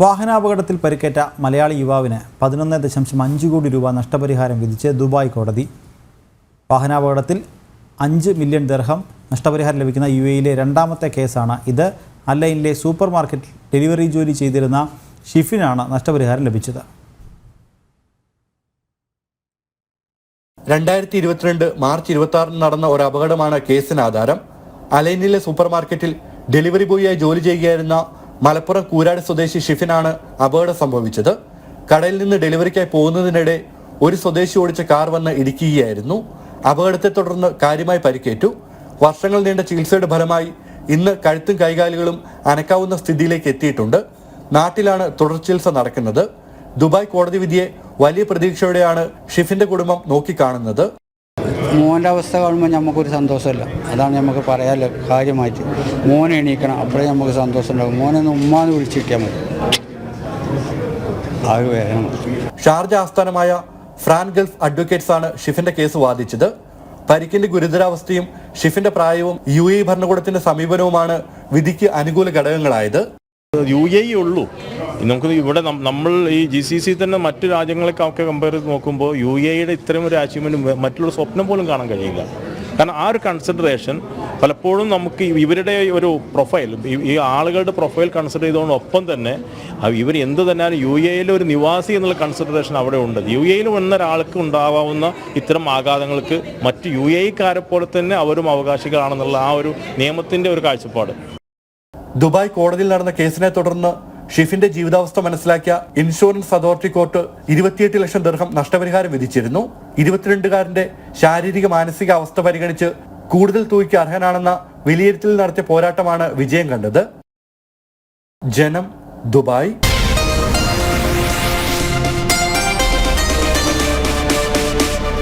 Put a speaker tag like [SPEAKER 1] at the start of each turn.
[SPEAKER 1] വാഹനാപകടത്തിൽ പരിക്കേറ്റ മലയാളി യുവാവിന് പതിനൊന്ന് ദശാംശം അഞ്ച് കോടി രൂപ നഷ്ടപരിഹാരം വിധിച്ച് ദുബായ് കോടതി. വാഹനാപകടത്തിൽ അഞ്ച് മില്യൺ ദർഹം നഷ്ടപരിഹാരം ലഭിക്കുന്ന യു എയിലെ രണ്ടാമത്തെ കേസാണ് ഇത്. അല്ലൈനിലെ സൂപ്പർ മാർക്കറ്റിൽ ഡെലിവറി ജോലി ചെയ്തിരുന്ന ഷിഫിനാണ് നഷ്ടപരിഹാരം ലഭിച്ചത്.
[SPEAKER 2] രണ്ടായിരത്തി ഇരുപത്തിരണ്ട് മാർച്ച് ഇരുപത്തി ആറിന് നടന്ന ഒരു അപകടമാണ് കേസിന് ആധാരം. അലൈനിലെ സൂപ്പർ മാർക്കറ്റിൽ ഡെലിവറി ബോയിയായി ജോലി ചെയ്യുകയായിരുന്ന മലപ്പുറം കൂരാട് സ്വദേശി ഷിഫിനാണ് അപകടം സംഭവിച്ചത്. കടയിൽ നിന്ന് ഡെലിവറിക്കായി പോകുന്നതിനിടെ ഒരു സ്വദേശി ഓടിച്ച കാർ വന്ന് ഇടിക്കുകയായിരുന്നു. അപകടത്തെ തുടർന്ന് കാര്യമായി പരിക്കേറ്റു. വർഷങ്ങൾ നീണ്ട ചികിത്സയുടെ ഫലമായി ഇന്ന് കഴുത്തും കൈകാലുകളും അനക്കാവുന്ന സ്ഥിതിയിലേക്ക് എത്തിയിട്ടുണ്ട്. നാട്ടിലാണ് തുടർ ചികിത്സ നടക്കുന്നത്. ദുബായ് കോടതി വിധിയെ വലിയ പ്രതീക്ഷയോടെയാണ് ഷിഫിന്റെ കുടുംബം നോക്കിക്കാണുന്നത്.
[SPEAKER 3] മോന്റെ അവസ്ഥ കാണുമ്പോൾ നമുക്കൊരു സന്തോഷമല്ല. അതാണ് നമുക്ക് പറയാനുള്ള കാര്യമായിട്ട്. മോനെ എണീക്കണം അപ്പോഴേ നമുക്ക് സന്തോഷം ഉണ്ടാകും മോനെ ഒന്ന് ഉമ്മാന്ന് വിളിച്ചിരിക്കാൻ മതി. ആ വേദന. മതി.
[SPEAKER 2] ഷാർജ ആസ്ഥാനമായ ഫ്രാൻ ഗൾഫ് അഡ്വക്കേറ്റ്സ് ആണ് ഷിഫിന്റെ കേസ് വാദിച്ചത്. പരിക്കിന്റെ ഗുരുതരാവസ്ഥയും ഷിഫിന്റെ പ്രായവും യു എ ഭരണകൂടത്തിന്റെ സമീപനവുമാണ് വിധിക്ക് അനുകൂല ഘടകങ്ങളായത്.
[SPEAKER 4] യു എ ഉള്ളൂ. നമുക്ക് ഇവിടെ നമ്മൾ ഈ ജി സി സി തന്നെ മറ്റു രാജ്യങ്ങളൊക്കെ കമ്പയർ ചെയ്ത് നോക്കുമ്പോൾ യു എയുടെ ഇത്തരം ഒരു അച്ചീവ്മെന്റ് മറ്റുള്ള സ്വപ്നം പോലും കാണാൻ കഴിയില്ല. കാരണം ആ ഒരു കൺസിഡറേഷൻ പലപ്പോഴും നമുക്ക് ഇവരുടെ ഒരു പ്രൊഫൈൽ ഈ ആളുകളുടെ പ്രൊഫൈൽ കൺസിഡർ ചെയ്തുകൊണ്ടൊപ്പം തന്നെ ഇവർ എന്ത് തന്നെയാലും യു എയിലെ ഒരു നിവാസി എന്നുള്ള കൺസിഡറേഷൻ അവിടെ ഉണ്ട്. യു എയിൽ വന്ന ഒരാൾക്ക് ഉണ്ടാവാവുന്ന ഇത്തരം ആഘാതങ്ങൾക്ക് മറ്റ് യു എക്കാരെ പോലെ തന്നെ അവരും അവകാശികളാണെന്നുള്ള ആ ഒരു നിയമത്തിന്റെ ഒരു കാഴ്ചപ്പാട്.
[SPEAKER 2] ദുബായ് കോടതിയിൽ നടന്ന കേസിനെ തുടർന്ന് ഷിഫിന്റെ ജീവിതാവസ്ഥ മനസ്സിലാക്കിയ ഇൻഷുറൻസ് അതോറിറ്റി കോർട്ട് ഇരുപത്തിയെട്ട് ലക്ഷം ദീർഘം നഷ്ടപരിഹാരം വിധിച്ചിരുന്നു. ഇരുപത്തിരണ്ടുകാരന്റെ ശാരീരിക മാനസിക അവസ്ഥ പരിഗണിച്ച് കൂടുതൽ തൂക്കി അർഹനാണെന്ന വിലയിരുത്തൽ നടത്തിയ പോരാട്ടമാണ് വിജയം കണ്ടത്. ജനം ദുബായ്.